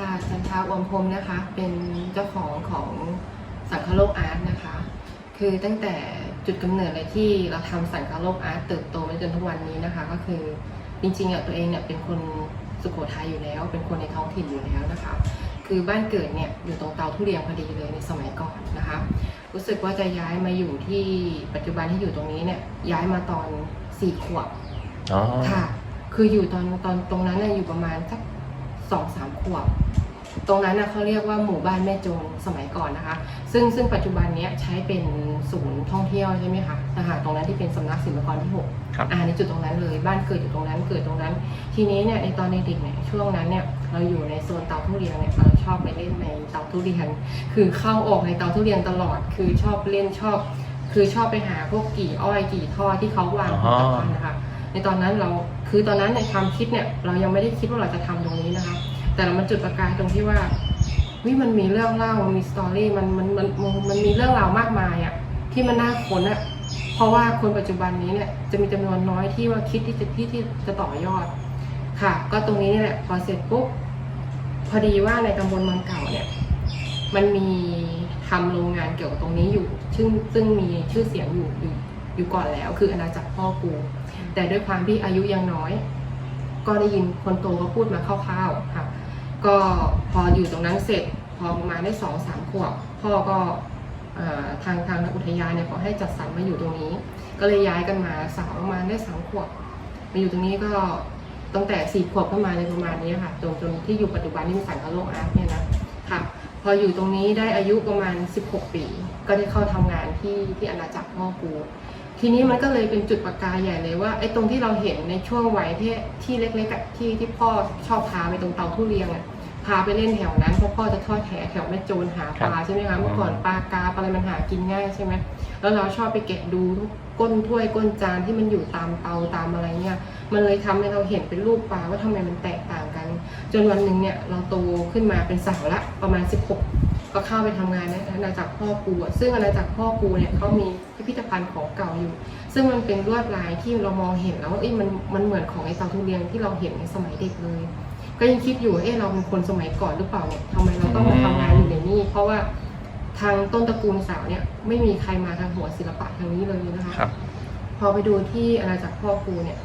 ค่ะจันทาอวมพรมนะคะ เป็นเจ้าของของสังคโลกอาร์ตนะคะ คือตั้งแต่จุดกำเนิดเลยที่เราทำสังคโลกอาร์ตเติบโตมาจนทุกวันนี้นะคะ ก็คือจริงๆอะตัวเองเนี่ยเป็นคนสุโขทัยอยู่แล้ว เป็นคนในท้องถิ่นอยู่แล้วนะคะ คือบ้านเกิดเนี่ยอยู่ตรงเตาทุเรียนพอดีเลยในสมัยก่อนนะคะ รู้สึกว่าจะย้ายมาอยู่ที่ปัจจุบันที่อยู่ตรงนี้เนี่ยย้ายมาตอนสี่ขวบอ๋อค่ะ คืออยู่ตอนตอนตรงนั้นน่ะอยู่ประมาณสัก สองสามขวบ ตรงนั้นน่ะเขาเรียกว่าหมู่บ้านแม่โจรสมัยก่อนนะคะ ซึ่งซึ่งปัจจุบันเนี้ยใช้เป็นศูนย์ท่องเที่ยวใช่ไหมคะนะคะตรงนั้นที่เป็นสำนักศิลปากรที่หกครับอ่าในจุดตรงนั้นเลยบ้านเกิดอยู่ตรงนั้นเกิดตรงนั้น ทีนี้เนี่ยในตอนเด็กๆเนี่ยช่วงนั้นเนี่ยเราอยู่ในโซนเตาทุเรียนเนี่ยเราชอบไปเล่นในเตาทุเรียน คือเข้าออกในเตาทุเรียนตลอด คือชอบเล่นชอบ คือชอบไปหาพวกกี่อ้อยกี่ท่อที่เขาวางผลิตภัณฑ์นะคะในตอนนั้นเราคือตอนนั้นในความคิดเนี่ยเรายังไม่ได้คิดว่าเราจะทำตรงนี้นะคะ แต่มันจุดประกายตรงที่ว่าวิมันมีเรื่องเล่ามันมีสตอรี่มันมันมันมันมันมีเรื่องราวมากมายอะที่มันน่าค้นอะเพราะว่าคนปัจจุบันนี้เนี่ยจะมีจำนวนน้อยที่ว่าคิดที่จะที่ที่จะต่อยอด ค่ะ ก็ตรงนี้นี่แหละพอเสร็จปุ๊บพอดีว่าในตำบลเมืองเก่าเนี่ย มันมีทำโรงงานเกี่ยวกับตรงนี้อยู่ ซึ่งซึ่งมีชื่อเสียงอยู่อยู่อยู่ก่อนแล้ว คืออาณาจักรพ่อกูแต่ด้วยความที่อายุยังน้อย ก็ได้ยินคนโตเขาพูดมาคร่าวๆค่ะ ก็พออยู่ตรงนั้นเสร็จพอประมาณได้สองสามขวบพ่อก็ทางทางอุทยานเนี่ยขอให้จัดสรรมาอยู่ตรงนี้ ก็เลยย้ายกันมาสาวประมาณได้สามขวบมาอยู่ตรงนี้ก็ตั้งแต่สี่ขวบขึ้นมาในประมาณนี้ค่ะจนจนที่อยู่ปัจจุบันที่เป็นสังคโลกอาร์ตเนี่ยนะค่ะพออยู่ตรงนี้ได้อายุประมาณ 16 ปี ก็ได้เข้าทำงานที่ที่อาณาจักรพ่อกูทีนี้มันก็เลยเป็นจุดประกายใหญ่เลยว่าไอ้ตรงที่เราเห็นในช่วงวัยที่ที่เล็กๆที่ที่พ่อชอบพาไปตรงเตาทุเรียนอะ พาไปเล่นแถวนั้นเพราะพ่อจะทอดแหแถวแม่โจรหาปลาครับใช่ไหมคะเมื่อก่อนปลากาปลาอะไรมันหากินง่ายใช่ไหมแล้วเราชอบไปแกะดูทุกก้นถ้วยก้นจานที่มันอยู่ตามเตาตามอะไรเนี่ย มันเลยทำให้เราเห็นเป็นรูปปลาว่าทำไมมันแตกต่างกัน จนวันหนึ่งเนี่ยเราโตขึ้นมาเป็นสาวละประมาณ 16 ก็เข้าไปทำงานในอาณาจักรพ่อกูอะซึ่งอาณาจักรพ่อกูเนี่ยเขามีพิพิธภัณฑ์ของเก่าอยู่ ซึ่งมันเป็นลวดลายที่เรามองเห็นแล้วว่าเอ้ยมันมันเหมือนของไอ้เตาทุเรียนที่เราเห็นในสมัยเด็กเลย ก็ยังคิดอยู่ว่าเอ้เราเป็นคนสมัยก่อนหรือเปล่าเนี่ยทำไมเราต้องมาทำงานอยู่ในนี่เพราะว่าทางต้นตระกูลสาวเนี่ยไม่มีใครมาทางหัวศิลปะทางนี้เลยนะคะครับ พอไปดูที่อาณาจักรพ่อครูเนี่ย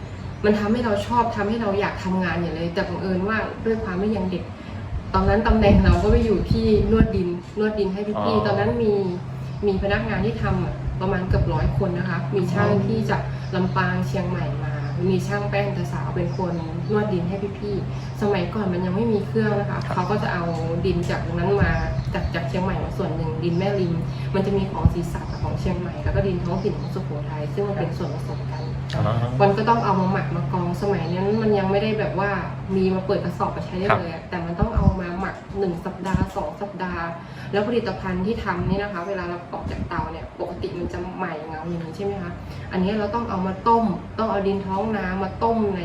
มันทำให้เราชอบทำให้เราอยากทำงานอย่างเลย แต่บังเอิญว่าด้วยความไม่ยังเด็ก ตอนนั้นตำแหน่งเราก็ไปอยู่ที่นวดดินนวดดินให้พี่อ๋พี่อตอนนั้นมีมีพนักงานที่ทำอะประมาณเกือบร้อยคนนะคะ มีช่างที่จากลำปางเชียงใหม่มา มีช่างแป้งแต่สาวเป็นคน นวดดินให้พี่พี่ๆสมัยก่อนมันยังไม่มีเครื่องนะคะเขาก็จะเอาดินจากตรงนั้นมาจากจากเชียงใหม่มาส่วนหนึ่งดินแม่ริม มันจะมีของศรีษะกับของเชียงใหม่แล้วก็ดินท้องถิ่นของสุโขทัยซึ่งมันเป็นส่วนผสมกันอ๋อมันก็ต้องเอามาหมักมากรองสมัยนั้นมันยังไม่ได้แบบว่ามีมาเปิดกระสอบมาใช้ได้เลยอะแต่มันต้องเอามาหมักหนึ่งสัปดาห์สองสัปดาห์ แล้วผลิตภัณฑ์ที่ทำนี่นะคะ เวลาเราออกจากเตาเนี่ยปกติมันจะใหม่เงาอย่างนี้ใช่ไหมคะอันนี้เราต้องเอามาต้มต้อง เอาดินท้องน้ำมาต้มใน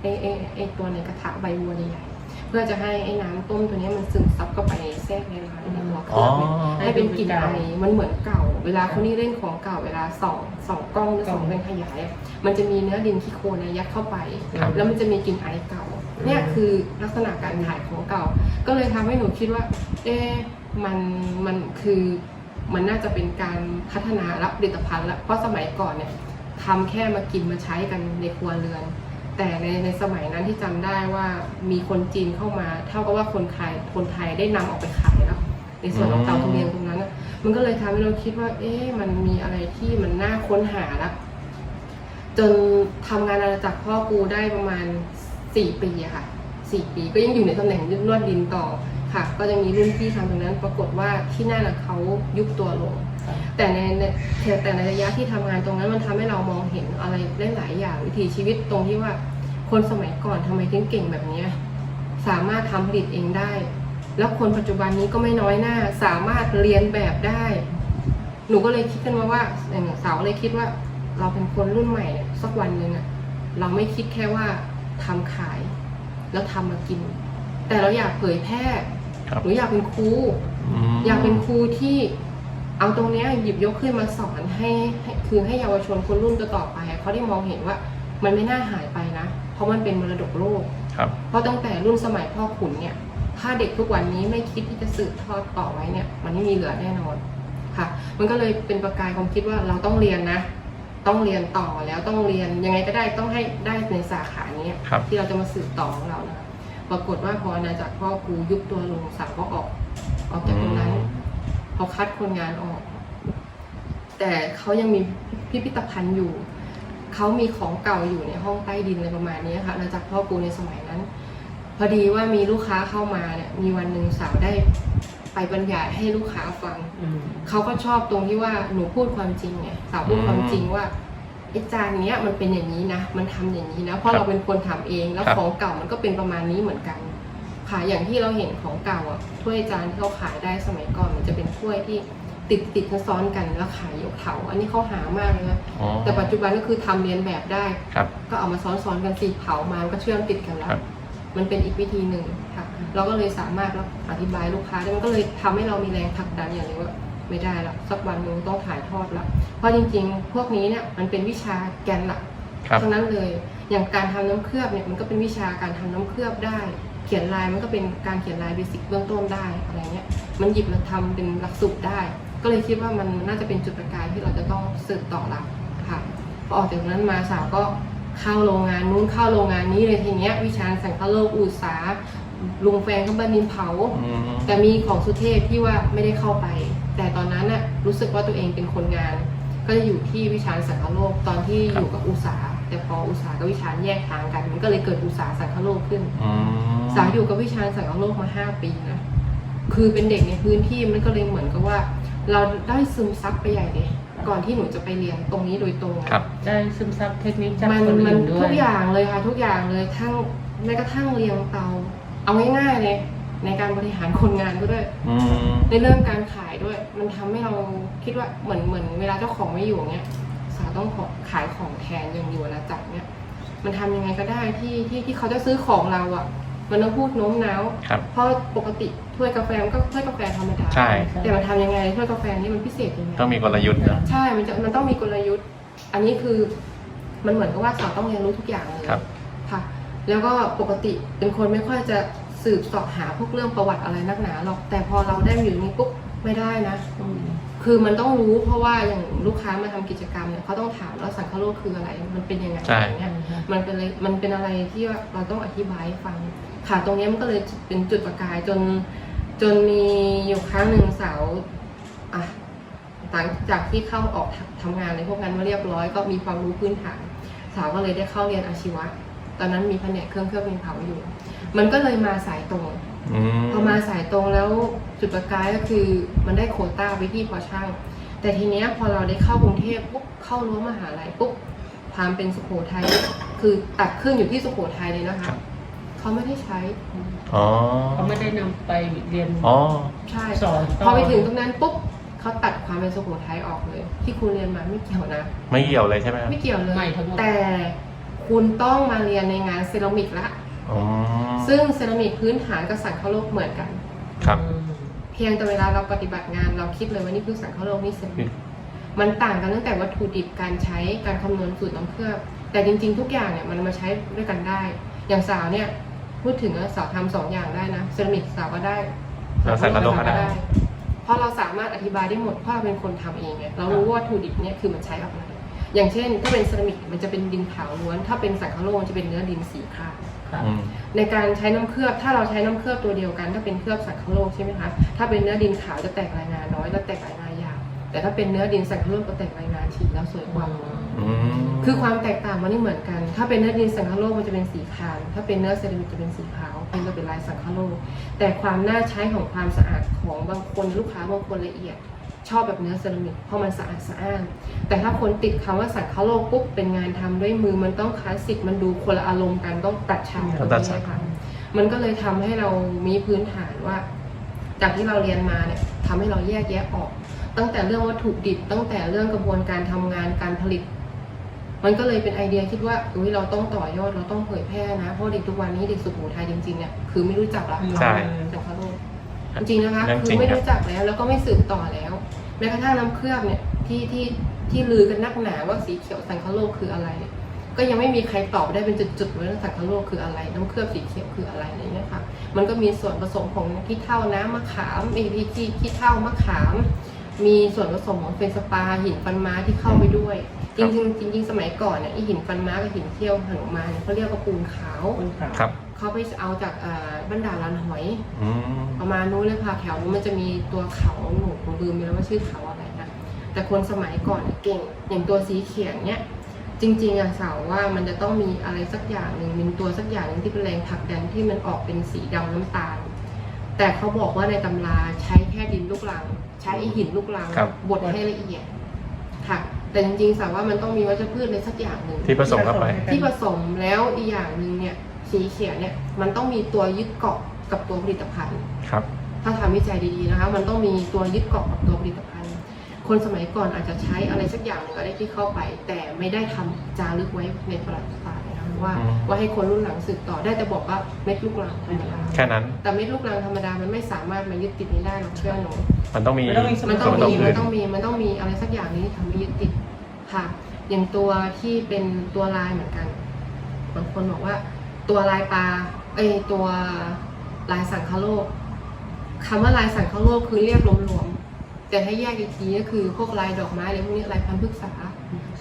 ไอไอไอตัวในกระทะใบบัวใหญ่ๆเพื่อจะให้ไอ้น้ำต้มตัวเนี้ยมันซึมซับเข้าไปแทรกในร้านในตัวเคอ๋อรื่องเนี่ยให้เป็นกลิ่นไอมันเหมือนเก่า เวลาคนนี้เล่นของเก่าเวลาส่องส่องกล้องหรือส่องเป็นขยายอะมันจะมีเนื้อดินขี้โคลนเนี่ยยัดเข้าไป ครับ แล้วมันจะมีกลิ่นไอเก่า เนี่ยคือลักษณะการถ่ายของเก่า ก็เลยทำให้หนูคิดว่า เอ๊ะมันมันคือมันน่าจะเป็นการพัฒนาและผลิตภัณฑ์ละเพราะสมัยก่อนเนี่ย ทำแค่มากินมาใช้กันในครัวเรือน แต่ในในสมัยนั้นที่จำได้ว่ามีคนจีนเข้ามา เท่ากับว่าคนไทยคนไทยได้นำออกไปขายแล้วในส่วนของเตาทุเรียนตรงนั้นมันก็เลยทำให้เราคิดว่า เอ๊ะมันมีอะไรที่มันน่าค้นหาละจนทำงานอาณาจักรพ่อกูได้ประมาณสี่ปีอะค่ะสี่ปีก็ยังอยู่ในตำแหน่งนวดดินต่อค่ะ ก็จะมีรุ่นพี่ทำตรงนั้น ปรากฏว่าที่นั่นน่ะเขายุบตัวลง แต่ในในแต่ในระยะที่ทำงานตรงนั้นมันทำให้เรามองเห็นอะไรได้หลายอย่างวิถีชีวิตตรงที่ว่าคนสมัยก่อนทำไมถึงเก่งแบบเนี้ยสามารถทำผลิตเองได้ แล้วคนปัจจุบันนี้ก็ไม่น้อยหน้า สามารถเรียนแบบได้ หนูก็เลยคิดกันมาว่าอย่างสาวเลยคิดว่า เราเป็นคนรุ่นใหม่เนี่ยสักวันหนึ่งอะเราไม่คิดแค่ว่าทำขาย แล้วทำมากิน แต่เราอยากเผยแพร่ครับหนูอยากเป็นครูมอยากเป็นครูที่ เอาตรงเนี้ยหยิบยกขึ้นมาสอนให้ให้คือให้เยาวชนคนรุ่นต่อๆไปเขาได้มองเห็นว่ามันไม่น่าหายไปนะ เพราะมันเป็นมรดกโลกครับเพราะตั้งแต่รุ่นสมัยพ่อขุนเนี่ยทถ้าเด็กทุกวันนี้ไม่คิดที่จะสืบทอดต่อไว้เนี่ย มันไม่มีเหลือแน่นอนค่ะ มันก็เลยเป็นประกายความคิดว่าเราต้องเรียนนะ ต้องเรียนต่อแล้วต้องเรียนยังไงก็ได้ต้องให้ได้ในสาขานี้ครับที่เราจะมาสืบต่อของเรานะคะปรากฏว่าพออาณาจักรพ่อครูยุบตัวลงสาวก็ออกออกจากตรงนั้น เขาคัดคนงานออก แต่เขายังมีพิพิธภัณฑ์อยู่ เขามีของเก่าอยู่ในห้องใต้ดินอะไรประมาณนี้ค่ะอาณาจักรพ่อกูในสมัยนั้น พอดีว่ามีลูกค้าเข้ามาเนี่ย มีวันหนึ่งสาวได้ไปบรรยายให้ลูกค้าฟังอืมเขาก็ชอบตรงที่ว่าหนูพูดความจริงไงสาวพูดความจริงว่าไอ้จานเนี้ยมันเป็นอย่างนี้นะ มันทำอย่างนี้นะ เพราะครับเราเป็นคนทำเอง แล้วครับของเก่ามันก็เป็นประมาณนี้เหมือนกัน ค่ะอย่างที่เราเห็นของเก่าอะถ้วยจานที่เขาขายได้สมัยก่อนมันจะเป็นถ้วยที่ติดติดซ้อนๆกันแล้วขายยกเถาอันนี้เขาหามากเลยนะอ๋อ แต่ปัจจุบันก็คือทำเรียนแบบได้ ครับ ก็เอามาซ้อนๆกันสีเผามามันก็เชื่อมติดกันแล้ครัวบมันเป็นอีกวิธีหนึ่งค่ะ เราก็เลยสามารถอธิบายลูกค้าได้มันก็เลยทำให้เรามีแรงผลักดันอย่างนี้ว่าไม่ได้แล้วสักวันหนึ่งต้องถ่ายทอดแล้ว เพราะจริงๆ พวกนี้เนี่ยมันเป็นวิชาแกนหลักครับ ทั้งนั้นเลย อย่างการทำน้ำเคลือบเนี่ยมันก็เป็นวิชาการทำน้ำเคลือบได้เขียนลายมันก็เป็นการเขียนลายเบสิกเบื้องต้นได้อะไรเงี้ยมันหยิบมาทำเป็นหลักสูตรได้ ก็เลยคิดว่ามันน่าจะเป็นจุดประกายที่เราจะต้องสืบต่อละค่ะพอออกจากนั้นมาสาวก็เข้าโรงงานนู้นเข้าโรงงานนี้เลยทีเนี้ยวิชาสังคโลกอุตสาหลุงแฟนก็บันดินเผาอืมแต่มีของสุเทพที่ว่าไม่ได้เข้าไป แต่ตอนนั้นน่ะรู้สึกว่าตัวเองเป็นคนงาน ก็จะอยู่ที่วิชาสังคโลกตอนที่อยู่กับอุตสาห แต่พออุตสาหกับวิชาแยกทางกัน มันก็เลยเกิดอุตสาหสังคโลกขึ้นอืมสาวอยู่กับวิชาสังคโลกมาห้าปีนะคือเป็นเด็กในพื้นที่มันก็เลยเหมือนกับว่า เราได้ซึมซับไปใหญ่เลยก่อนที่หนูจะไปเรียนตรงนี้โดยตรงอะครับได้ซึมซับเทคนิคจากมันคนมันอื่นด้วทุยกอย่างเลยค่ะทุกอย่างเลยทั้งแม้กระทั่งเรียงเตา เอาง่ายๆเลยในการบริหารคนงานก็ด้วยอืมในเรื่องการขายด้วย มันทำให้เราคิดว่าเหมือนเหมือนเวลาเจ้าของไม่อยู่เนี้ยสาวต้องขอขายของแทนอย่างอยู่อาณาจักรเนี้ยมันทำยังไงก็ได้ที่ที่ที่เขาจะซื้อของเราอะ มันต้องพูดโน้มน้าวครับเพราะปกติถ้วยกาแฟมันก็ถ้วยกาแฟธรรมดาใช่แต่มันทำยังไงถ้วยกาแฟนี่มันพิเศษยังไงต้องมีกลยุทธ์นะใช่มันจะมันต้องมีกลยุทธ์ อันนี้คือมันเหมือนกับว่าสาวต้องเรียนรู้ทุกอย่างเลยครับค่ะ แล้วก็ปกติเป็นคนไม่ค่อยจะสืบเสอบหาพวกเรื่องประวัติอะไรนักหนาหรอกแต่พอเราได้มาอยู่นี้ปุ๊บไม่ได้นะอืม คือมันต้องรู้เพราะว่าอย่างลูกค้ามาทำกิจกรรมเนี่ยเขาต้องถามว่าสังคโลกคืออะไร มันเป็นยังไงใช่อะไรเงี้ยมันเป็นเลยมันเป็นอะไรที่ว่าเราต้องอธิบายให้ฟัง ค่ะตรงเนี้ยมันก็เลยเป็นจุดประกายจน จนมีอยู่ครั้งหนึ่งสาวอะหลังจากที่เข้าออกทำงานในพวกนั้นมาเรียบร้อยก็มีความรู้พื้นฐาน สาวก็เลยได้เข้าเรียนอาชีวะ ตอนนั้นมีแผนกเครื่องเคลือบดินเผาอยู่ มันก็เลยมาสายตรงอืม พอมาสายตรงแล้วจุดประกายก็คือมันได้โควต้าไปที่พอช่าง แต่ทีเนี้ยพอเราได้เข้ากรุงเทพปุ๊บเข้ารั้วมหาลัยปุ๊บความเป็นสุโขทัยคือตัดครึ่งอยู่ที่สุโขทัยเลยนะคะ เขาไม่ได้ใช้ อ๋อ เขาไม่ได้นำไปเรียน อ๋อ ใช่ สอนพอไปถึงตรงนั้นปุ๊บเขาตัดความเป็นสุโขทัยออกเลย ที่คุณเรียนมาไม่เกี่ยวนะ ไม่เกี่ยวเลยใช่ไหมครับ ไม่เกี่ยวเลย ใหม่ทั้งหมด แต่คุณต้องมาเรียนในงานเซรามิกละ อ๋อซึ่งเซรามิกพื้นฐานกับสังคโลกเหมือนกัน ครับอืมเพียงแต่เวลาเราปฏิบัติงานเราคิดเลยว่านี่คือสังคโลกนี่เซรามิกมันต่างกันตั้งแต่วัตถุดิบการใช้การคำนวณสูตรน้ำเคลือบ แต่จริง ๆ ทุกอย่างเนี่ยมันมาใช้ด้วยกันได้ อย่างสาวเนี่ยพูดถึงว่าสาวทำสองอย่างได้นะเซรามิกสาวก็ได้แล้วสังคโลกก็ได้เพราะเราสามารถอธิบายได้หมดเพราะเราเป็นคนทำเองไงเรารู้ว่าวัตถุดิบเนี่ยคือมันใช้อะไรอย่างเช่น ถ้าเป็นเซรามิกมันจะเป็นดินขาวล้วน ถ้าเป็นสังคโลกมันจะเป็นเนื้อดินสีคราม ครับอืมในการใช้น้ำเคลือบถ้าเราใช้น้ำเคลือบตัวเดียวกัน ถ้าเป็นเคลือบสังคโลกใช่ไหมคะถ้าเป็นเนื้อดินขาวจะแตกรายงานน้อยและแตกรายงานยาวแต่ถ้าเป็นเนื้อดินสังคโลกก็แตกรายงานถี่แล้วสวยกว่าอืมคือความแตกต่างมันไม่เหมือนกัน ถ้าเป็นเนื้อดินสังคโลกมันจะเป็นสีคราม ถ้าเป็นเนื้อเซรามิกจะเป็นสีขาวเป็นจะเป็นลายสังคโลกแต่ความน่าใช้ของความสะอาดของบางคนลูกค้าบางคนละเอียด ชอบแบบเนื้อเซรามิกเพราะมันสะอาดสะอ้านแต่ถ้าคนติดคำว่าสังคโลกปุ๊บเป็นงานทำด้วยมือมันต้องคลาสสิกมันดูคนละอารมณ์กันต้องตัดฉากตรงนี้ค่ะมันก็เลยทำให้เรามีพื้นฐานว่า จากที่เราเรียนมาเนี่ยทำให้เราแยกแยะออก ตั้งแต่เรื่องวัตถุดิบ ตั้งแต่เรื่องกระบวนการทำงานการผลิต มันก็เลยเป็นไอเดียคิดว่าอุ้ยเราต้องต่อยอดเราต้องเผยแพร่นะเพราะเด็กทุกวันนี้เด็กสุโขทัยจริงๆเนี่ยคือไม่รู้จักละใช่สังคโลกจริงๆนะคะเรื่องคืจริองไม่ครับรู้จักแล้ว แล้วก็ไม่สืบต่อแล้วแม้กระทั่งน้ำเคลือบเนี่ยที่ที่ที่ลือกันนักหนาว่าสีเขียวสังคโลกคืออะไร ก็ยังไม่มีใครตอบได้เป็นจุดๆว่าสังคโลกคืออะไร น้ำเคลือบสีเขียวคืออะไรอะไรเงี้ยค่ะมันก็มีส่วนผสมของขี้เท่าน้ำมะขามมีพีจีขี้เท่ามะขาม มีส่วนผสมของเฟนสปาหินฟันม้าที่เข้าไปด้วย จครับริงๆจริงๆสมัยก่อนเนี่ยไอหินฟันม้ากับหินเที่ยวหนุมานเนี่ยเขาเรียกว่าปูนขาวคนขาวครับเขาไปเอาจากอ่าบรรดาลานหอยอืมประมาณนู้นเลยค่ะแถวนู้นมันจะมีตัวเขาหนูผมลืมไปแล้วว่าชื่อเขาอะไรนะแต่คนสมัยก่อนเนี่ยเก่งอย่างตัวสีเขียงเนี่ยจริงๆอะสาวว่ามันจะต้องมีอะไรสักอย่างหนึ่งมีตัวสักอย่างหนึ่งที่เป็นแรงผลักดันที่มันออกเป็นสีดำน้ำตาล แต่เขาบอกว่าในตำราใช้แค่ดินลูกรัง ใช้ไอหินลูกรังครับบดให้ละเอียดค่ะ แต่จริงๆสาวว่ามันต้องมีวัชพืชอะไรสักอย่างหนึ่งที่ผสมเข้าไป ที่ผสมแล้วอีกอย่างหนึ่งเนี่ยสีเขียวเนี่ยมันต้องมีตัวยึดเกาะกับตัวผลิตภัณฑ์ ครับ ถ้าทำวิจัยดีๆนะคะ มันต้องมีตัวยึดเกาะกับตัวผลิตภัณฑ์ คนสมัยก่อนอาจจะใช้อะไรสักอย่างหนึ่งก็ได้ที่เข้าไป แต่ไม่ได้ทำจารึกไว้ในประวัติ ว่าอืมว่าให้คนรุ่นหลังสืบต่อได้แต่บอกว่าเม็ดลูกรังธรรมดาแค่นั้น แต่เม็ดลูกรังธรรมดามันไม่สามารถมายึดติดนี้ได้หรอกเชื่อหนูมันต้องมีมันต้องมีมันต้องส่วมีผสมันต้องมีมันต้องมีอะไรสักอย่างนี้ที่ทำให้ยึดติดค่ะ อย่างตัวที่เป็นตัวลายเหมือนกันบางคนบอกว่า ตัวลายปลาเอ้ยตัวลายสังคโลกคำว่าลายสังคโลกคือเรียกรวมๆแต่ถ้าแยกอีกทีก็คือพวกลายดอกไม้อะไรพวกนี้ลายพันธุ์พฤกษา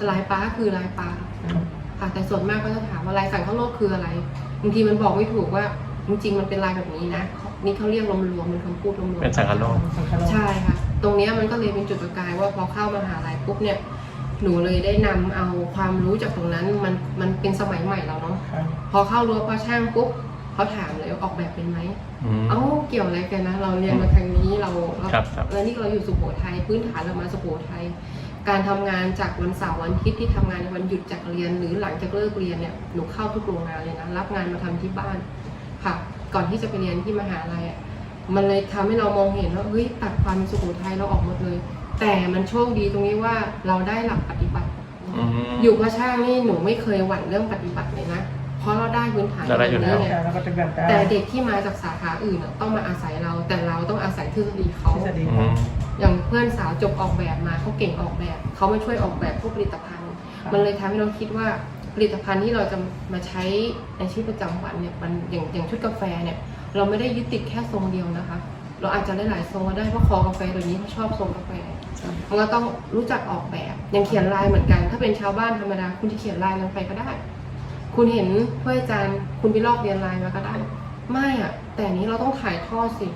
ลายปลาก็คือลายปลา ค่ะแต่ส่วนมากก็จะถามว่าลายสังคโลกคืออะไรบางทีมันบอกไม่ถูกว่าจริงๆมันเป็นลายแบบนี้นะนี่เขาเรียกรวมๆเป็นคำพูดรวมๆเป็นสังคโลกสังคโลกใช่ค่ะ ตรงเนี้ยมันก็เลยเป็นจุดประกายว่าพอเข้ามหาลัยปุ๊บเนี่ย หนูเลยได้นำเอาความรู้จากตรงนั้นมันมันเป็นสมัยใหม่แล้วเนาะครับพอเข้ารั้วพอช่างปุ๊บเขาถามเลยว่าออกแบบเป็นไหมอืมเอ้าเกี่ยวอะไรกันนะ เราเรียนมาทางนี้เราเราครับครับแล้วนี่เราอยู่สุโขทัยพื้นฐานเรามาสุโขทัย การทำงานจากวันเสาร์วันอาทิตย์ที่ทำงานในวันหยุดจากเรียน หรือหลังจากเลิกเรียนเนี่ยหนูเข้าทุกโรงงานเลยนะรับงานมาทำที่บ้านค่ะ ก่อนที่จะไปเรียนที่มหาลัยอะมันเลยทำให้เรามองเห็นว่าเฮ้ยตัดความเป็นสุโขทัยเราออกหมดเลย แต่มันโชคดีตรงนี้ว่าเราได้หลักปฏิบัติอืมอยู่พระช่างนี่หนูไม่เคยหวั่นเรื่องปฏิบัติเลยนะ เพราะเราได้พื้นฐานเราได้อยู่แล้วตรงนี้ไงใช่แล้วก็จะแบบได้แต่เด็กที่มาจากสาขาอื่นอะต้องมาอาศัยเราแต่เราต้องอาศัยทฤษฎีเขา ทฤษฎีอืม อย่างเพื่อนสาวจบออกแบบมาเขาเก่งออกแบบเขามาช่วยออกแบบพวกผลิตภัณฑ์ มันเลยทำให้เราคิดว่าผลิตภัณฑ์ที่เราจะมาใช้ในชีวิตประจำวันเนี่ยมันอย่างอย่างชุดกาแฟเนี่ย เราไม่ได้ยึดติดแค่ทรงเดียวนะคะ เราอาจจะได้หลายทรงก็ได้เพราะคอกาแฟเดี๋ยวนี้เขาชอบทรงกาแฟมันก็ต้องรู้จักออกแบบอย่างเขียนลายเหมือนกัน ถ้าเป็นชาวบ้านธรรมดาคุณจะเขียนลายลงไปก็ได้ คุณเห็นเพื่อนอาจารย์คุณไปลอกเรียนลายมาก็ได้ ไม่อะแต่อันนี้เราต้องถ่ายทอดสิ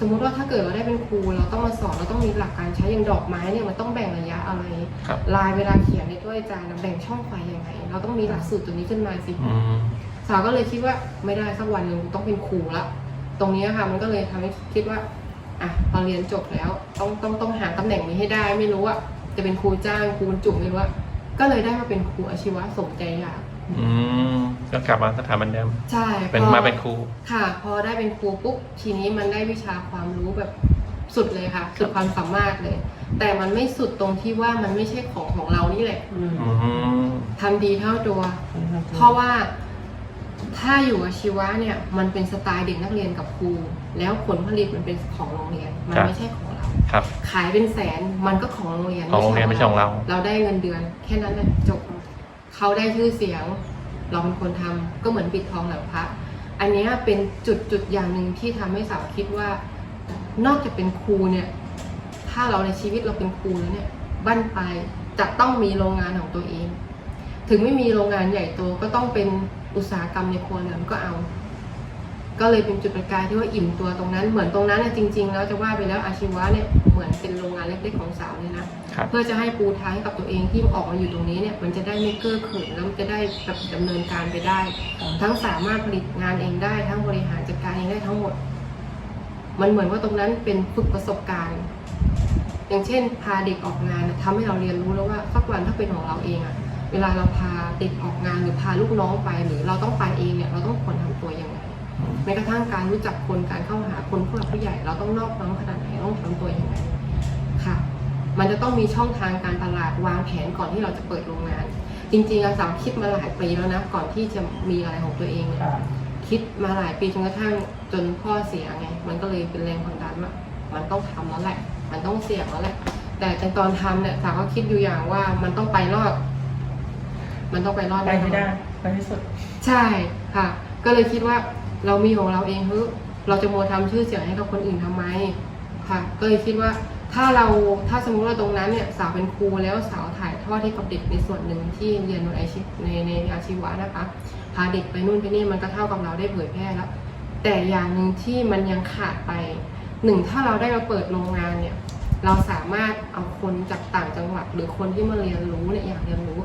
สมมุติว่าถ้าเกิดเราได้เป็นครู เราต้องมาสอนเราต้องมีหลักการใช้อย่างดอกไม้เนี่ยมันต้องแบ่งระยะอะไร ครับลายเวลาเขียนในถ้วยจานน่ะแบ่งช่องไฟยังไง เราต้องมีหลักสูตรตัวนี้ขึ้นมาสิ อืมสาวก็เลยคิดว่าไม่ได้สักวันหนึ่งต้องเป็นครูละตรงนี้ค่ะมันก็เลยทำให้คิดว่าอะพอเรียนจบแล้ว ต้องต้องต้องหาตำแหน่งนี้ให้ได้ ไม่รู้ว่าจะเป็นครูจ้างครูบรรจุไม่รู้ว่าก็เลยได้มาเป็นครูอาชีวะสมใจอยาก อืมก็กลับมาสถาบันเดิมใช่เป็นพอมาเป็นครู ค่ะ พอได้เป็นครูปุ๊บทีนี้มันได้วิชาความรู้แบบสุดเลยค่ะสุดความสามารถเลย แต่มันไม่สุดตรงที่ว่ามันไม่ใช่ของของเรานี่แหละอืมอืมทำดีเท่าตัว เพราะว่าถ้าอยู่อาชีวะเนี่ยมันเป็นสไตล์เด็กนักเรียนกับครู แล้วผลผลิตมันเป็นของโรงเรียน มันไม่ใช่ของเรา ครับ ขายเป็นแสนมันก็ของโรงเรียนของโรงเรียนไม่ใช่ของเรา เราได้เงินเดือน แค่นั้นแหละจบ เขาได้ชื่อเสียง เราเป็นคนทำก็เหมือนปิดทองหลังพระอันนี้เป็นจุดจุดอย่างหนึ่งที่ทำให้สาวคิดว่า นอกจากเป็นครูเนี่ย ถ้าเราในชีวิตเราเป็นครูแล้วเนี่ยบั้นปลายจะต้องมีโรงงานของตัวเอง ถึงไม่มีโรงงานใหญ่โตก็ต้องเป็นอุตสาหกรรมในครัวเรือนก็เอา ก็เลยเป็นจุดประกายที่ว่าอิ่มตัวตรงนั้น เหมือนตรงนั้นน่ะจริง ๆ แล้วจะว่าไปแล้วอาชีวะเนี่ยเหมือนเป็นโรงงานเล็กๆของสาวเลยนะครับเพื่อจะให้ปูทางให้กับตัวเองที่ออกมาอยู่ตรงนี้เนี่ยมันจะได้ไม่เก้อเขินแล้วมันจะได้แบบดำเนินการไปได้ ทั้งสามารถผลิตงานเองได้ ทั้งบริหารจัดการเองได้ทั้งหมด มันเหมือนว่าตรงนั้นเป็นฝึกประสบการณ์ อย่างเช่น พาเด็กออกงานน่ะทำให้เราเรียนรู้แล้วว่าสักวันถ้าเป็นของเราเองอะเวลาเราพาเด็กออกงานหรือพาลูกน้องไปหรือเราต้องไปเองเนี่ยเราต้องควรทำตัวยังไง แม้กระทั่งการรู้จักคนการเข้าหาคนผู้หลักผู้ใหญ่ เราต้องนอบน้อมขนาดไหนต้องทำตัวยังไงค่ะ มันจะต้องมีช่องทางการตลาดวางแผนก่อนที่เราจะเปิดโรงงาน จริงๆอาสาวคิดมาหลายปีแล้วนะก่อนที่จะมีอะไรของตัวเองเนี่ยค่ะคิดมาหลายปีจนกระทั่งจนพ่อเสียไง มันก็เลยเป็นแรงผลักดันว่ามันต้องทำแล้วแหละ มันต้องเสี่ยงแล้วแหละ แต่ในตอนทำเนี่ยสาวก็คิดอยู่อย่างว่ามันต้องไปรอด มันต้องไปรอดไปแน่นอนไม่ได้ไปที่สุด ใช่ค่ะ ก็เลยคิดว่า เรามีของเราเองเฮ้ยเราจะโมัวทำชื่อเสียงให้กับคนอื่นทำไมค่ะ ก็เลยคิดว่าถ้าเราถ้าสมมติว่าตรงนั้นเนี่ยสาวเป็นครูแล้วสาวถ่ายทอดให้กับเด็กในส่วนหนึ่งที่เรียนในอาชีพในในอาชีวะนะคะพาเด็กไปนู่นไปนี่มันก็เท่ากับเราได้เผยแพร่แล้ว แต่อย่างหนึ่งที่มันยังขาดไปหนึ่งถ้าเราได้มาเปิดโรงงานเนี่ย เราสามารถเอาคนจากต่างจังหวัดหรือคนที่มาเรียนรู้เนี่ยอยากเรียนรู้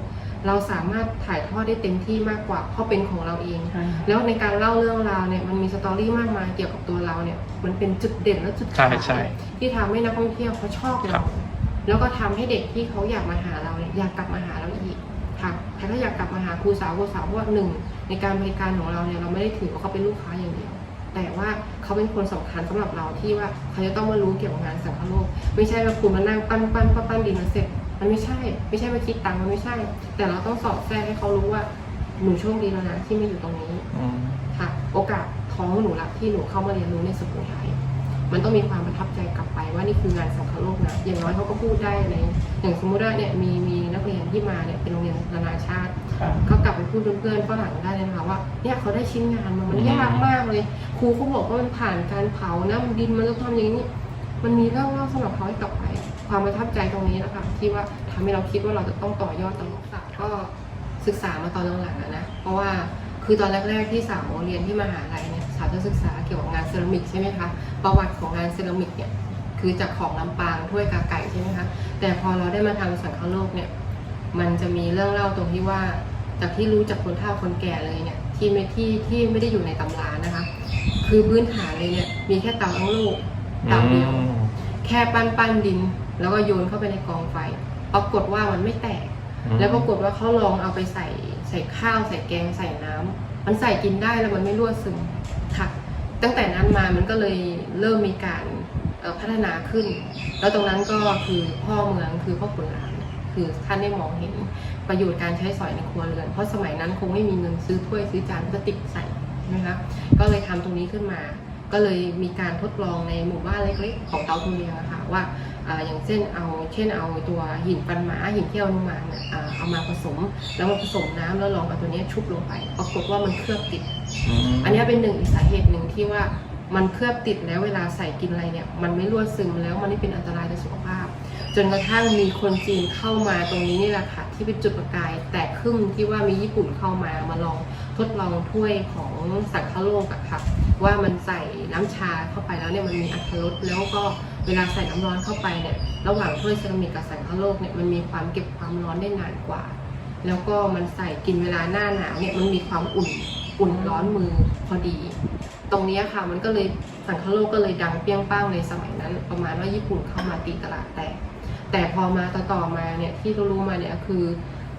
เราสามารถถ่ายทอดได้เต็มที่มากกว่าเพราะเป็นของเราเองใช่แล้วในการเล่าเรื่องราวเนี่ยมันมีสตอรี่มากมายเกี่ยวกับตัวเราเนี่ยมันเป็นจุดเด่นและจุดใช่ขายใช่ที่ทำให้นักท่องเที่ยวเขาชอบครัเราบแล้วก็ทำให้เด็กที่เขาอยากมาหาเราเนี่ยอยากกลับมาหาเราอีกค่ะแต่ถ้าอยากกลับมาหาครูสาวครูสาวเพราะว่าหนึ่งในการบริการของเราเนี่ยเราไม่ได้ถือว่าเขาเป็นลูกค้าอย่างเดียวแต่ว่าเขาเป็นคนสำคัญสำหรับเราที่ว่าเขาจะต้องมารู้เกี่ยวกับงานสังคโลก ไม่ใช่ว่าคุณมานั่งปั้นปั้นปั้นปั้นดินแล้วเสร็จ มันไม่ใช่ ไม่ใช่มาคิดตังค์มันไม่ใช่ แต่เราต้องสอดแทรกให้เขารู้ว่าหนูโชคดีแล้วนะที่มาอยู่ตรงนี้อืมค่ะ โอกาสท้องหนูละที่หนูเข้ามาเรียนรู้ในสุโขทัยมันต้องมีความประทับใจกลับไปว่านี่คืองานสังคโลกนะอย่างน้อยเขาก็พูดได้ในอย่างสมมติว่าเนี่ยมีมีนักเรียนที่มาเนี่ยเป็นโรงเรียนนานาชาติค่ะก็กลับไปพูดเพื่อนๆฝรั่งได้เลยนะคะว่าเนี่ยเขาได้ชิ้นงานมามันยากมากเลยครูเขาบอกว่ามันผ่านการเผานะมันดินมันจะทำอย่างนี้ มันมีเรื่องเล่าสำหรับเขาให้กลับไป ความประทับใจตรงนี้นะคะที่ว่าทำให้เราคิดว่าเราจะต้องต่อยอดตลอดค่ะก็ศึกษามาตอนหลังๆอะนะเพราะว่าคือตอนแรกๆที่สาวเรียนที่มหาลัยเนี่ยสาวจะศึกษาเกี่ยวกับงานเซรามิกใช่ไหมคะประวัติของงานเซรามิกเนี่ยคือจากของลำปางถ้วยกาไก่ใช่ไหมคะแต่พอเราได้มาทำสังคโลกเนี่ยมันจะมีเรื่องเล่าตรงที่ว่าจากที่รู้จากคนเฒ่าคนแก่เลยเนี่ยที่ไม่ที่ที่ไม่ได้อยู่ในตำรานะคะ คือพื้นฐานเลยเนี่ยมีแค่เตาทั้งลูกเตาเดียวอืมแค่ปั้นปั้นดิน แล้วก็โยนเข้าไปในกองไฟ ปรากฏว่ามันไม่แตกอืมแล้วปรากฏว่าเขาลองเอาไปใส่ใส่ข้าวใส่แกงใส่น้ำมันใส่กินได้แล้วมันไม่รั่วซึมค่ะตั้งแต่นั้นมามันก็เลยเริ่มมีการเอ่อพัฒนาขึ้น แล้วตรงนั้นก็คือพ่อเมืองคือพ่อขุนรามคือท่านได้มองเห็นประโยชน์การใช้สอยในครัวเรือน เพราะสมัยนั้นคงไม่มีเงินซื้อถ้วยซื้อจานพลาสติกใส่ใช่ไหมคะก็เลยทำตรงนี้ขึ้นมา ก็เลยมีการทดลองในหมู่บ้านเล็กๆของเตาทุเรียนอะค่ะว่า อ่าอย่างเช่นเอาเช่นเอาตัวหินปันหมาหินเที่ยวนุมานเนี่ยอ่าเอามาผสม แล้วมาผสมน้ำแล้วลองเอาตัวเนี้ยชุบลงไปปรากฏว่ามันเคลือบติดอืมอันเนี้ยเป็นหนึ่งอีกสาเหตุหนึ่งที่ว่ามันเคลือบติดแล้วเวลาใส่กินอะไรเนี่ย มันไม่รั่วซึมแล้วมันไม่เป็นอันตรายต่อสุขภาพ จนกระทั่งมีคนจีนเข้ามาตรงนี้นี่แหละค่ะที่เป็นจุดประกาย แตกครึ่งที่ว่ามีญี่ปุ่นเข้ามามาลองทดลองถ้วยของสังคโลกอะค่ะว่ามันใส่น้ำชาเข้าไปแล้วเนี่ยมันมีอรรถรสแล้วก็ เวลาใส่น้ำร้อนเข้าไปเนี่ยระหว่างถ้วยเซรามิกกับสังคโลกเนี่ยมันมีความเก็บความร้อนได้นานกว่า แล้วก็มันใส่กินเวลาหน้าหนาวเนี่ยมันมีความอุ่นอุ่นร้อนมือพอดี ตรงเนี้ยค่ะมันก็เลยสังคโลกก็เลยดังเปรี้ยงป้างในสมัยนั้น ประมาณว่าญี่ปุ่นเข้ามาตีตลาดแตกแต่พอมาต่อต่อๆมาเนี่ยที่เรารู้มาเนี่ยคือ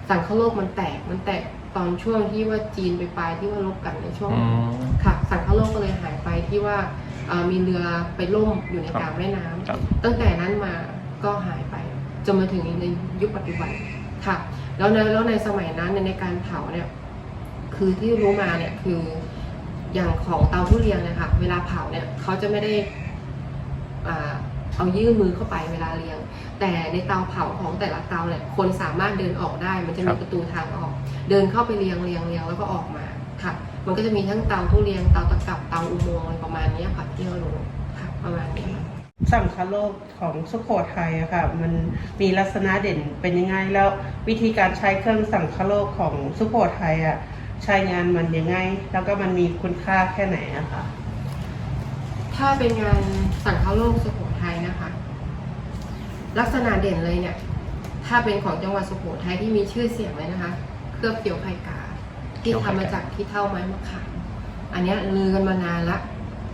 สังคโลกมันแตกมันแตกตอนช่วงที่ว่าจีนไปปลายที่ว่าลบกันในช่วงอืมค่ะสังคโลกก็เลยหายไปที่ว่าเอ่อ มีเรือไปล่มอยู่ในกลางแม่น้ำครับตั้งแต่นั้นมาก็หายไปจนมาถึงในยุคปัจจุบันค่ะ แล้วในแล้วในสมัยนั้นเนี่ยในการเผาเนี่ยคือที่รู้มาเนี่ยคืออย่างของเตาทุเรียนนะคะเวลาเผาเนี่ยเขาจะไม่ได้อ่าเอายื่นมือเข้าไปเวลาเรียง แต่ในเตาเผาของแต่ละเตาเนี่ยคนสามารถเดินออกได้ มันจะครัมีบประตูทางออก เดินเข้าไปเรียงเรียงเรียงแล้วก็ออกมาค่ะ มันก็จะมีทั้งเตาทุเรียนเตาตะกับเตาอุโมงค์อะไรประมาณเนี้ยค่ะที่เรารู้ค่ะประมาณนี้ค่ะสังคโลกของสุโขทัยอะค่ะ มันมีลักษณะเด่นเป็นยังไงแล้ววิธีการใช้เครื่องสังคโลกของสุโขทัยอะใช้งานมันยังไง แล้วก็มันมีคุณค่าแค่ไหนอะค่ะ ถ้าเป็นงานสังคโลกสุโขทัยนะคะ ลักษณะเด่นเลยเนี่ย ถ้าเป็นของจังหวัดสุโขทัยที่มีชื่อเสียงเลยนะคะ เคลือบเกี่ยวไข่กา ที่ทำมาจากที่เท่าไม้มะขามอันเนี้ยลือกันมานานละ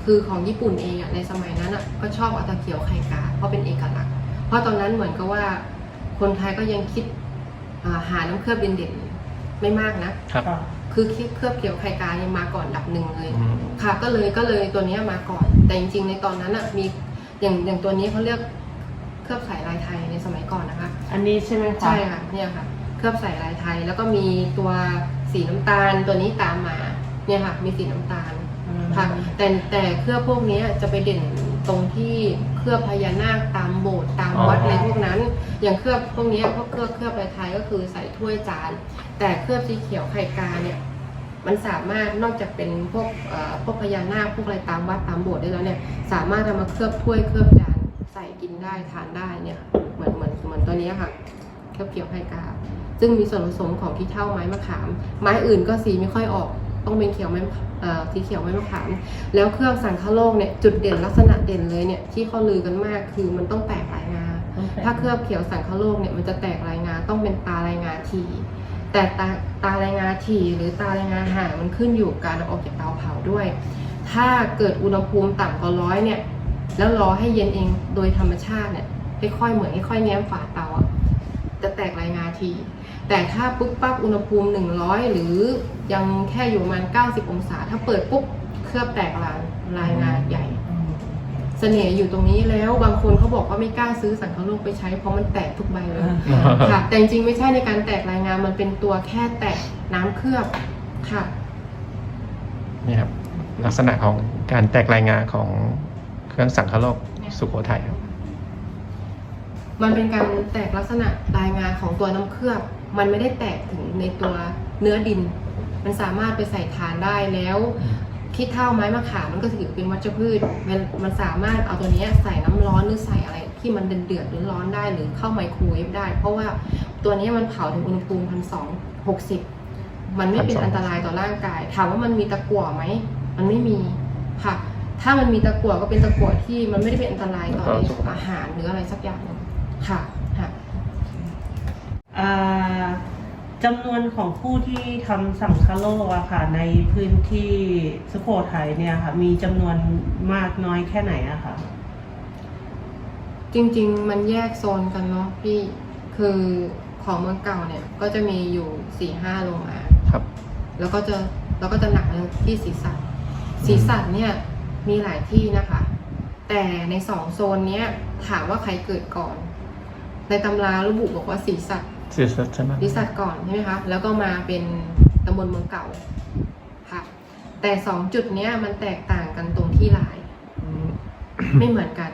คือของญี่ปุ่นเองอะในสมัยนั้นอะก็ชอบเอาตะเกียวไข่กาเพราะเป็นเอกลักษณ์ เพราะตอนนั้นเหมือนกับว่าคนไทยก็ยังคิดอ่าหาน้ำเคลือบเด่นๆไม่มากนะ ครับ คือเคลือบเกี่ยวไข่กายังมาก่อนอันดับหนึ่งเลยอืมค่ะ ก็เลยก็เลยตัวเนี้ยมาก่อน แต่จริงๆ ในตอนนั้นอะมีอย่างอย่างตัวนี้เขาเรียกเคลือบสายลายไทยในสมัยก่อนนะคะ อันนี้ใช่ไหมคะ ใช่ค่ะ เนี่ยค่ะ เคลือบสายลายไทย แล้วก็มีตัว สีน้ำตาลตัวนี้ตามมาเนี่ยค่ะมีสีน้ำตาลค่ะแต่แต่เคลือบพวกนี้จะไปเด่นตรงที่เคลือบพญานาคตามโบสถ์ตามวัดอะไรพวกนั้น อย่างเคลือบพวกนี้พวกเคลือบเคลือบลายไทยก็คือใส่ถ้วยจาน แต่เคลือบสีเขียวไข่กาเนี่ยมันสามารถนอกจากเป็นพวกเอ่อพวกพญานาคพวกอะไรตามวัดตามโบสถ์ได้แล้วเนี่ยสามารถเอามาเคลือบถ้วยเคลือบจานใส่กินได้ทานได้เนี่ยเหมือนเหมือนเหมือนตัวนี้ค่ะเคลือบเขียวไฮกา ซึ่งมีส่วนผสมของขี้เถ้าไม้มะขาม ไม้อื่นก็สีไม่ค่อยออกต้องเป็นเขียวไม้เอ่อสีเขียวไม้มะขามแล้วเครื่องสังคโลกเนี่ยจุดเด่นลักษณะเด่นเลยเนี่ยที่เขาลือกันมากคือมันต้องแตกลายงา ถ้าเคลือบเขียวสังคโลกเนี่ยมันจะแตกลายงาต้องเป็นตาลายงาที แต่ตาตาลายงาทีหรือตาลายงาห่างมันขึ้นอยู่กับการเอาออกจากเตาเผาด้วย ถ้าเกิดอุณหภูมิต่ำกว่าร้อยเนี่ยแล้วรอให้เย็นเองโดยธรรมชาติเนี่ยค่อยๆเหมือนค่อยๆแง้มฝาเตาอะจะแตกลายงาที แต่ถ้าปุ๊บปั๊บอุณหภูมิ 100 หรือยังแค่อยู่ประมาณ 90 องศา ถ้าเปิดปุ๊บเคลือบแตกลายลายงาใหญ่เสน่ห์อยู่ตรงนี้แล้วบางคนเขาบอกว่าไม่กล้าซื้อสังคโลกไปใช้เพราะมันแตกทุกใบเลยค่ะ แต่จริงๆไม่ใช่ในการแตกลายงานมันเป็นตัวแค่แตกน้ำเคลือบค่ะนี่ครับลักษณะของการแตกรายงานของเครื่องสังคโลกสุโขทัยครับมันเป็นการแตกลักษณะลายงานของตัวน้ำเคลือบ มันไม่ได้แตกถึงในตัวเนื้อดิน มันสามารถไปใส่ทานได้แล้วขี้เถ้าไม้มะขามมันก็ถือเป็นวัชพืชมันมันสามารถเอาตัวเนี้ยใส่น้ำร้อนหรือใส่อะไรที่มันเดือดเดือดๆหรือร้อนได้หรือเข้าไมโครเวฟได้ เพราะว่าตัวเนี้ยมันเผาถึงอุณหภูมิพันสองหกสิบมันไม่เป็น1,260อันตรายต่อร่างกาย ถามว่ามันมีตะกั่วไหมมันไม่มีค่ะ ถ้ามันมีตะกั่วก็เป็นตะกั่วที่มันไม่ได้เป็นอันตรายต่อในอาหารหรืออะไรสักอย่างหนึ่งค่ะค่ะอ่า จำนวนของผู้ที่ทำสังคโลกอะค่ะ ในพื้นที่สุโขทัยเนี่ยค่ะ มีจำนวนมากน้อยแค่ไหนอะค่ะ จริงๆ มันแยกโซนกันเนาะพี่ คือของเมืองเก่าเนี่ย ก็จะมีอยู่สี่ห้าโรงงานครับ แล้วก็จะแล้วก็จะหนักที่ศีรษะศีรษะเนี่ยมีหลายที่นะคะ แต่ในสองโซนเนี้ยถามว่าใครเกิดก่อน ในตำราระบุบอกว่าศีรษะ เสียสัใช่ไหมศีรษะก่อนใช่ไหมคะ แล้วก็มาเป็นตำบลเมืองเก่าค่ะ แต่สองจุดเนี้ยมันแตกต่างกันตรงที่ลายอืมไม่เหมือนกัน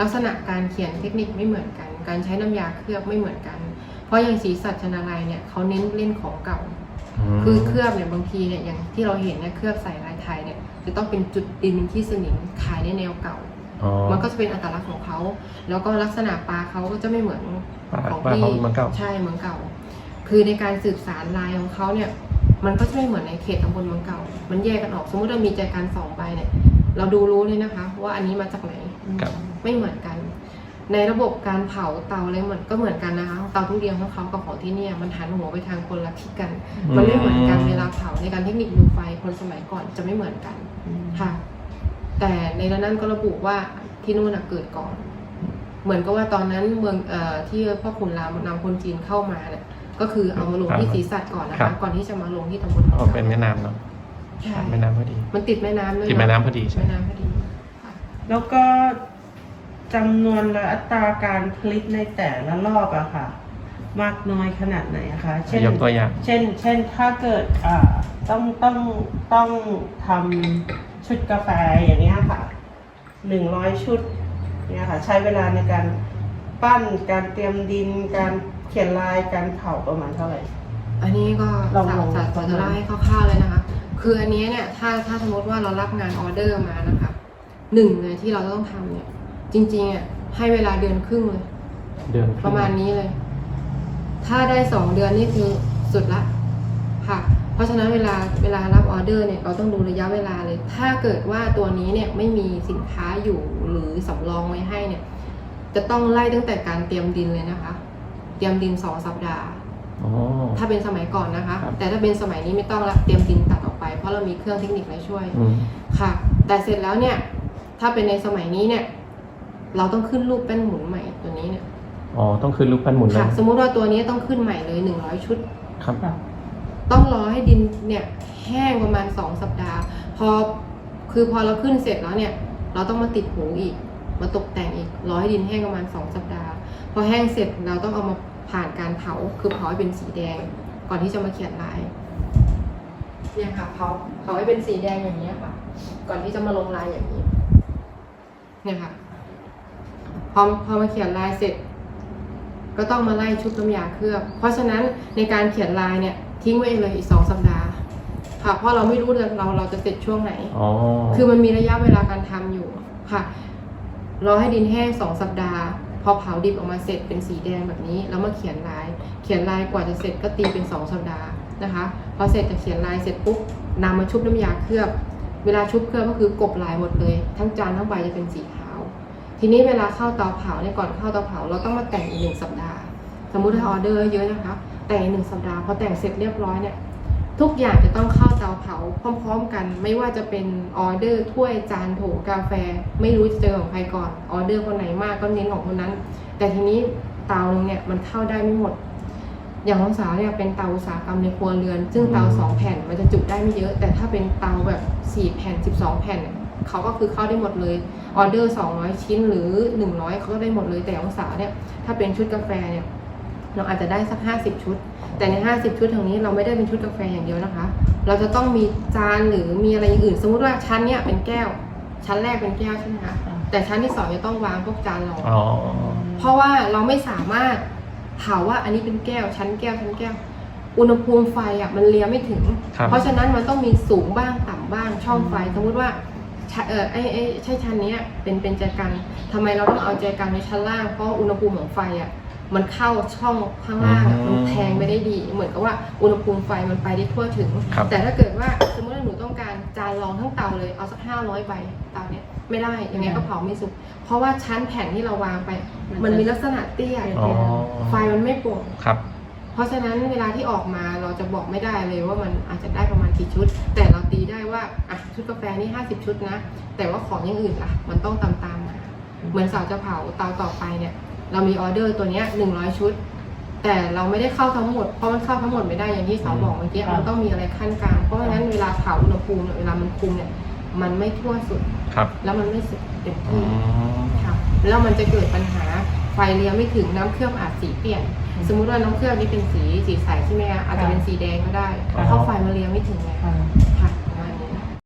ลักษณะการเขียนเทคนิคไม่เหมือนกัน การใช้น้ำยาเคลือบไม่เหมือนกัน เพราะอย่างสีสัชนาลัยเนี่ยเขาเน้นเล่นของเก่ามคือเคลือบเนี่ยบางทีเนี่ยอย่างที่เราเห็นเนี่ยเคลือบใส่ลายไทยเนี่ยจะต้องเป็นจุดดินที่สนิมขายในแนวเก่า อ๋อ มันก็จะเป็นอัตลักษณ์ของเขา แล้วก็ลักษณะปลาเขาก็จะไม่เหมือนปลาของปลาที่ของเมืองเก่า ใช่เมืองเก่า คือในการสืบสารลายของเขาเนี่ย มันก็จะไม่เหมือนในเขตตำบลเมืองเก่า มันแยกกันออก สมมติเรามีใจการสองใบเนี่ย เราดูรู้เลยนะคะ ว่าอันนี้มาจากไหน ครับ ไม่เหมือนกัน ในระบบการเผาเตาอะไรเหมือนก็เหมือนกันนะคะ เตาทุเรียนของเขากับของที่เนี่ยมันหันหัวไปทางคนละทิศกัน มันไม่เหมือนกันเวลาเผาในการเทคนิคดูไฟคนสมัยก่อนจะไม่เหมือนกันค่ะ แต่ในนั้นก็ระบุว่าที่นู่นน่ะเกิดก่อน เหมือนกับว่าตอนนั้นเมืองเอ่อที่พ่อขุนรามนำคนจีนเข้ามาเนี่ยก็คือเอามาลงที่ศรีสัตว์ก่อนนะครัคะบก่อนที่จะมาลงที่ตำบลอ๋อเป็นแม่น้ำเนาะใช่แม่น้ำพอดี มันติดแม่น้ำด้วยติดแม่น้ำพอดีใช่แม่น้ำพอดีค่ะแล้วก็จำนวนและอัตราการผลิตในแต่ละรอบอะค่ะ มากน้อยขนาดไหนอะคะเช่นยกตัวอย่าง เช่น เช่นถ้าเกิดอ่าต้องต้องต้องทำ ชุดกาแฟอย่างเงี้ยค่ะหนึ่งร้อยชุดเนี่ยค่ะ ใช้เวลาในการปั้นการเตรียมดิน การเขียนลายการเผาประมาณเท่าไหร่ อันนี้ก็ลองสาลองสาลองจะเล่าให้คร่าวๆเลยนะคะ คืออันนี้เนี่ยถ้าถ้าสมมติว่าเรารับงานออเดอร์มานะคะหนึ่งเลยที่เราต้องทำเนี่ย จริงๆอะให้เวลาเดือนครึ่งเลย เดือนประมาณนี้เลย ถ้าได้สองเดือนนี่คือสุดละ ค่ะ เพราะฉะนั้นเวลาเวลารับออเดอร์เนี่ยเราต้องดูระยะเวลาเลย ถ้าเกิดว่าตัวนี้เนี่ยไม่มีสินค้าอยู่หรือสำรองไว้ให้เนี่ยจะต้องไล่ตั้งแต่การเตรียมดินเลยนะคะ เตรียมดินสองสัปดาห์อ๋อถ้าเป็นสมัยก่อนนะคะครับแต่ถ้าเป็นสมัยนี้ไม่ต้องละเตรียมดินตัดออกไป เพราะเรามีเครื่องเทคนิคมาช่วยอืมค่ะ แต่เสร็จแล้วเนี่ย ถ้าเป็นในสมัยนี้เนี่ย เราต้องขึ้นรูปแป้นหมุนใหม่ตัวนี้เนี่ยอ๋อต้องขึ้นรูปปั้นหมุนเลยค่ะสมมุติว่าตัวนี้ต้องขึ้นใหม่เลยหนึ่งร้อยชุดครับ ต้องรอให้ดินเนี่ยแห้งประมาณสองสัปดาห์ พอคือพอเราขึ้นเสร็จแล้วเนี่ยเราต้องมาติดหูอีก มาตกแต่งอีกรอให้ดินแห้งประมาณสองสัปดาห์ พอแห้งเสร็จเราต้องเอามาผ่านการเผาคือเผาให้เป็นสีแดง ก่อนที่จะมาเขียนลายเนี่ยค่ะเผาเผาให้เป็นสีแดงอย่างนี้ยค่ะ ก่อนที่จะมาลงลายอย่างนี้เนี่ยค่ะพอพอมาเขียนลายเสร็จ ก็ต้องมาไล่ชุบน้ำยาเคลือบ เพราะฉะนั้นในการเขียนลายเนี่ย ทิ้งไว้เลยอีกสองสัปดาห์ ค่ะ เพราะเราไม่รู้เลยเราเราจะเสร็จช่วงไหน อ๋อคือมันมีระยะเวลาการทำอยู่ค่ะ รอให้ดินแห้งสองสัปดาห์ พอเผาดิบออกมาเสร็จเป็นสีแดงแบบนี้ แล้วมาเขียนลาย เขียนลายกว่าจะเสร็จก็ตีเป็นสองสัปดาห์นะคะ พอเสร็จจากเขียนลายเสร็จปุ๊บนำมาชุบน้ำยาเคลือบ เวลาชุบเคลือบก็คือกลบลายหมดเลย ทั้งจานทั้งใบจะเป็นสีขาว ทีนี้เวลาเข้าเตาเผาเนี่ยก่อนเข้าเตาเผา เราต้องมาแต่งอีกหนึ่งสัปดาห์ สมมุติถ้าออเดอร์เยอะนะคะ แต่งหนึ่งสัปดาห์พอแต่งเสร็จเรียบร้อยเนี่ยทุกอย่างจะต้องเข้าเตาเผาพร้อม ๆ กัน ไม่ว่าจะเป็นออเดอร์ถ้วยจานโถกาแฟ ไม่รู้จะเจอของใครก่อนออเดอร์คนไหนมากก็เน้นของคนนั้น แต่ทีนี้เตานึงเนี่ยมันเข้าได้ไม่หมด อย่างของสาวเนี่ยเป็นเตาอุตสาหกรรมในครัวเรือน ซึ่งเตาสองแผ่นมันจะจุได้ไม่เยอะ แต่ถ้าเป็นเตาแบบสี่แผ่นสิบสองแผ่นเขาก็คือเข้าได้หมดเลยออเดอร์สองร้อยชิ้นหรือหนึ่งร้อยเขาก็ได้หมดเลยแต่ของสาวเนี่ยถ้าเป็นชุดกาแฟเนี่ย เราอาจจะได้สักห้าสิบชุด แต่ใน 50 ชุดทางนี้เราไม่ได้เป็นชุดกาแฟอย่างเดียวนะคะ เราจะต้องมีจานหรือมีอะไรอย่างอื่น สมมุติว่าชั้นเนี้ยเป็นแก้ว ชั้นแรกเป็นแก้วใช่ไหมคะแต่ชั้นที่สองจะต้องวางพวกจานรองอ๋อเพราะว่าเราไม่สามารถเผาว่าอันนี้เป็นแก้วชั้นแก้วชั้นแก้ว อุณหภูมิไฟอะมันเลียไม่ถึงครับเพราะฉะนั้นมันต้องมีสูงบ้างต่ำบ้างช่องไฟ สมมุติว่าชะเออไอ้ไอ้ใช่ชั้นเนี้ยเป็นเป็นแจกันทำไมเราต้องเอาแจกันในชั้นล่างเพราะอุณหภูมิของไฟอะ มันเข้าช่องข้างล่างอะอืมมันแทงไม่ได้ดี เหมือนกับว่าอุณหภูมิไฟมันไปได้ทั่วถึง ครับ แต่ถ้าเกิดว่าสมมติว่าหนูต้องการจานรองทั้งเตาเลยเอาสักห้าร้อยใบเตาเนี้ยไม่ได้ยังไงก็เผาไม่สุกเพราะว่าชั้นแผ่นที่เราวางไป มันมีลักษณะเตี้ยอ๋อ ไฟมันไม่โปร่ง ครับ เพราะฉะนั้นเวลาที่ออกมาเราจะบอกไม่ได้เลยว่ามันอาจจะได้ประมาณกี่ชุด แต่เราตีได้ว่าอะชุดกาแฟนี่ 50 ชุดนะ แต่ว่าของอย่างอื่นล่ะ มันต้องตามตามๆมา เหมือนสาวจะเผาเตาต่อไปเนี่ย เรามีออเดอร์ตัวเนี้ย100ชุด แต่เราไม่ได้เข้าทั้งหมด เพราะมันเข้าทั้งหมดไม่ได้อย่างที่สาวบอกเมื่อกี้ครับมันต้องมีอะไรขั้นกลาง เพราะฉะนั้นเวลาเผาอุณหภูมิเนี่ยเวลามันคุมเนี่ยมันไม่ทั่วสุด ครับ แล้วมันไม่สุดเต็มอืที่มค่ะแล้วมันจะเกิดปัญหาไฟเลี้ยงไม่ถึงน้ำเคลือบอาจสีเปลี่ยนอืมสมมุติว่าน้ำเคลือบนี่เป็นสีสีใสใช่ไหมคะอาจจะเป็นสีแดงก็ได้อ๋อเพราะไฟมันเลี้ยงไม่ถึงไงค่ะค่ะ